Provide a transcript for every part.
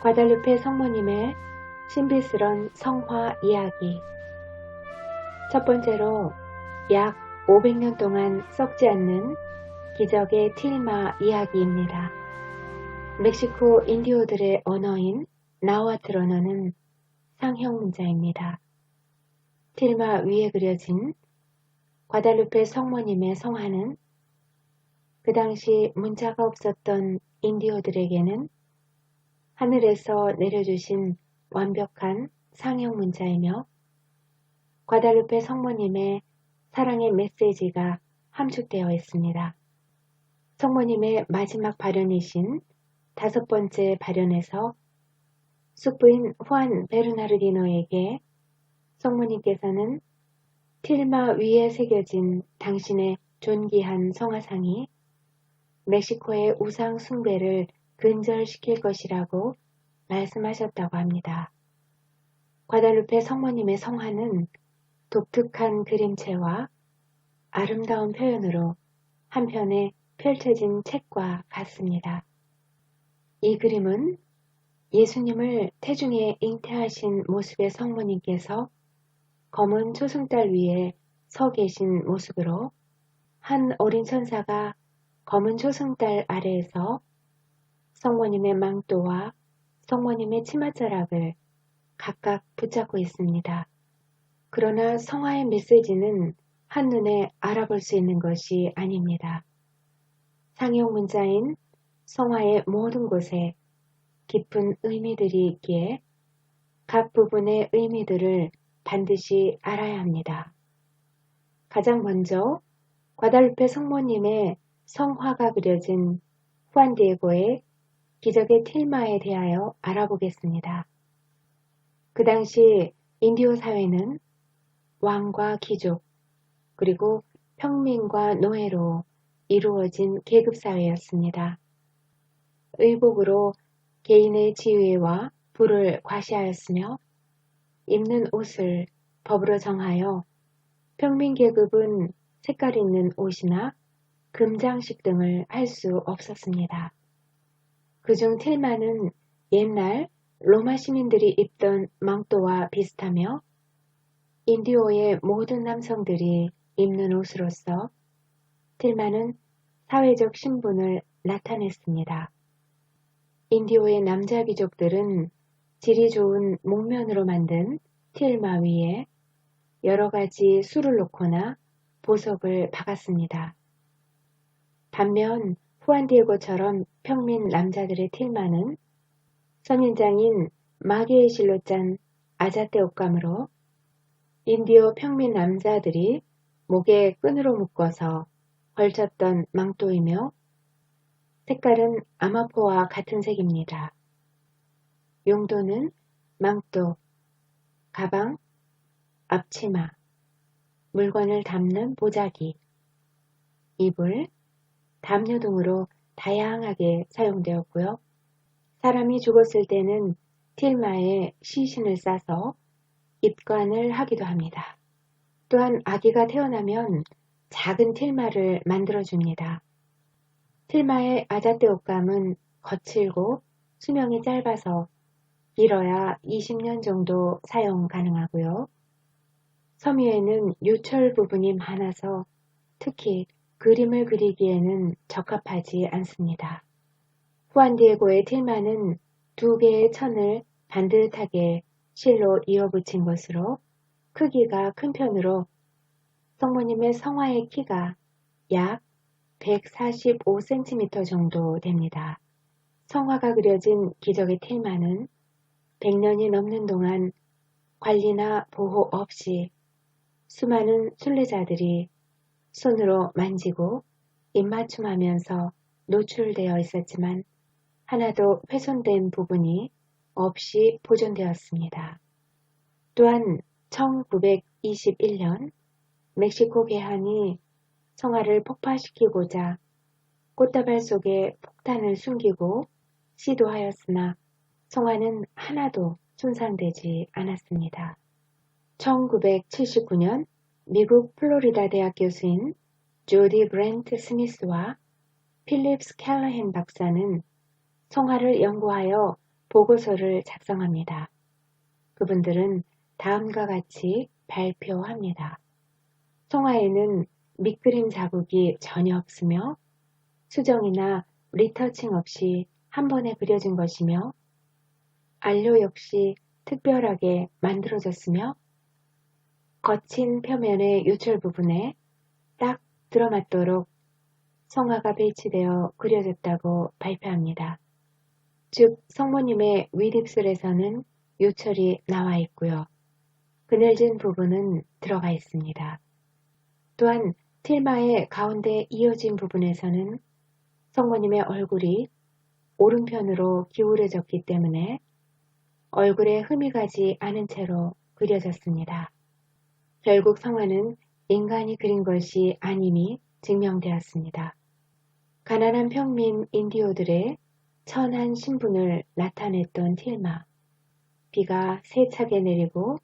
과달루페 성모님의 신비스런 성화 이야기 첫 번째로 약 500년 동안 썩지 않는 기적의 틸마 이야기입니다. 멕시코 인디오들의 언어인 나와트 언어는 상형 문자입니다. 틸마 위에 그려진 과달루페 성모님의 성화는 그 당시 문자가 없었던 인디오들에게는 하늘에서 내려주신 완벽한 상형 문자이며 과달루페 성모님의 사랑의 메시지가 함축되어 있습니다. 성모님의 마지막 발현이신 다섯 번째 발현에서 숙부인 후안 베르나르디노에게 성모님께서는 틸마 위에 새겨진 당신의 존귀한 성화상이 멕시코의 우상 숭배를 근절시킬 것이라고 말씀하셨다고 합니다. 과달루페 성모님의 성화는 독특한 그림체와 아름다운 표현으로 한편에 펼쳐진 책과 같습니다. 이 그림은 예수님을 태중에 잉태하신 모습의 성모님께서 검은 초승달 위에 서 계신 모습으로 한 어린 천사가 검은 초승달 아래에서 성모님의 망토와 성모님의 치맛자락을 각각 붙잡고 있습니다. 그러나 성화의 메시지는 한눈에 알아볼 수 있는 것이 아닙니다. 상용 문자인 성화의 모든 곳에 깊은 의미들이 있기에 각 부분의 의미들을 반드시 알아야 합니다. 가장 먼저 과달루페 성모님의 성화가 그려진 후안디에고의 기적의 틸마에 대하여 알아보겠습니다. 그 당시 인디오 사회는 왕과 귀족, 그리고 평민과 노예로 이루어진 계급사회였습니다. 의복으로 개인의 지위와 부를 과시하였으며 입는 옷을 법으로 정하여 평민 계급은 색깔 있는 옷이나 금장식 등을 할 수 없었습니다. 그중 틸마는 옛날 로마 시민들이 입던 망토와 비슷하며 인디오의 모든 남성들이 입는 옷으로서 틸마는 사회적 신분을 나타냈습니다. 인디오의 남자 귀족들은 질이 좋은 목면으로 만든 틸마 위에 여러 가지 술을 놓거나 보석을 박았습니다. 반면 후안디에고처럼 평민 남자들의 틸마는 선인장인 마게의 실로 짠 아자떼 옷감으로 인디오 평민 남자들이 목에 끈으로 묶어서 걸쳤던 망토이며 색깔은 아마포와 같은 색입니다. 용도는 망토, 가방, 앞치마, 물건을 담는 보자기, 이불, 담요 등으로 다양하게 사용되었고요. 사람이 죽었을 때는 틸마에 시신을 싸서 입관을 하기도 합니다. 또한 아기가 태어나면 작은 틸마를 만들어줍니다. 틸마의 아자떼 옷감은 거칠고 수명이 짧아서 길어야 20년 정도 사용 가능하고요. 섬유에는 요철 부분이 많아서 특히 그림을 그리기에는 적합하지 않습니다. 후안디에고의 틸마는 두 개의 천을 반듯하게 실로 이어붙인 것으로 크기가 큰 편으로 성모님의 성화의 키가 약 145cm 정도 됩니다. 성화가 그려진 기적의 틸마는 100년이 넘는 동안 관리나 보호 없이 수많은 순례자들이 손으로 만지고 입맞춤하면서 노출되어 있었지만 하나도 훼손된 부분이 없이 보존되었습니다. 또한 1921년 멕시코 개항이 성화를 폭파시키고자 꽃다발 속에 폭탄을 숨기고 시도하였으나 성화는 하나도 손상되지 않았습니다. 1979년 미국 플로리다 대학 교수인 조디 브렌트 스미스와 필립스 캘러헨 박사는 성화를 연구하여 보고서를 작성합니다. 그분들은 다음과 같이 발표합니다. 송화에는 밑그림 자국이 전혀 없으며 수정이나 리터칭 없이 한 번에 그려진 것이며 안료 역시 특별하게 만들어졌으며 거친 표면의 요철 부분에 딱 들어맞도록 성화가 배치되어 그려졌다고 발표합니다. 즉 성모님의 윗입술에서는 요철이 나와 있고요. 그늘진 부분은 들어가 있습니다. 또한 틸마의 가운데 이어진 부분에서는 성모님의 얼굴이 오른편으로 기울어졌기 때문에 얼굴에 흠이 가지 않은 채로 그려졌습니다. 결국 성화는 인간이 그린 것이 아님이 증명되었습니다. 가난한 평민 인디오들의 천한 신분을 나타냈던 틸마. 비가 세차게 내리고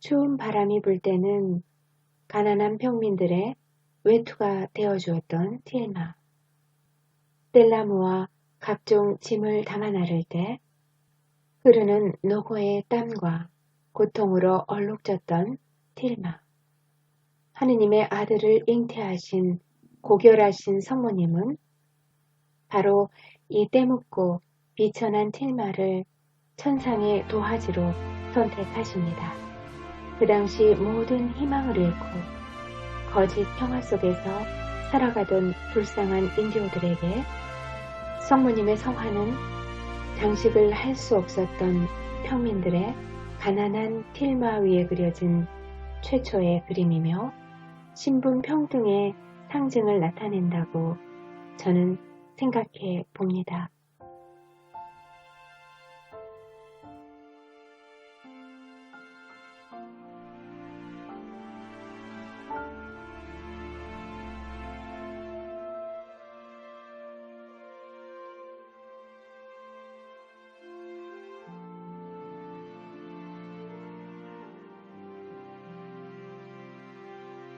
추운 바람이 불 때는 가난한 평민들의 외투가 되어 주었던 틸마. 텔라무와 각종 짐을 담아 나를 때 흐르는 노고의 땀과 고통으로 얼룩졌던 틸마. 하느님의 아들을 잉태하신 고결하신 성모님은 바로 이 때묻고 비천한 틸마를 천상의 도화지로 선택하십니다. 그 당시 모든 희망을 잃고 거짓 평화 속에서 살아가던 불쌍한 인디오들에게 성모님의 성화는 장식을 할 수 없었던 평민들의 가난한 틸마 위에 그려진 최초의 그림이며 신분 평등의 상징을 나타낸다고 저는 생각해 봅니다.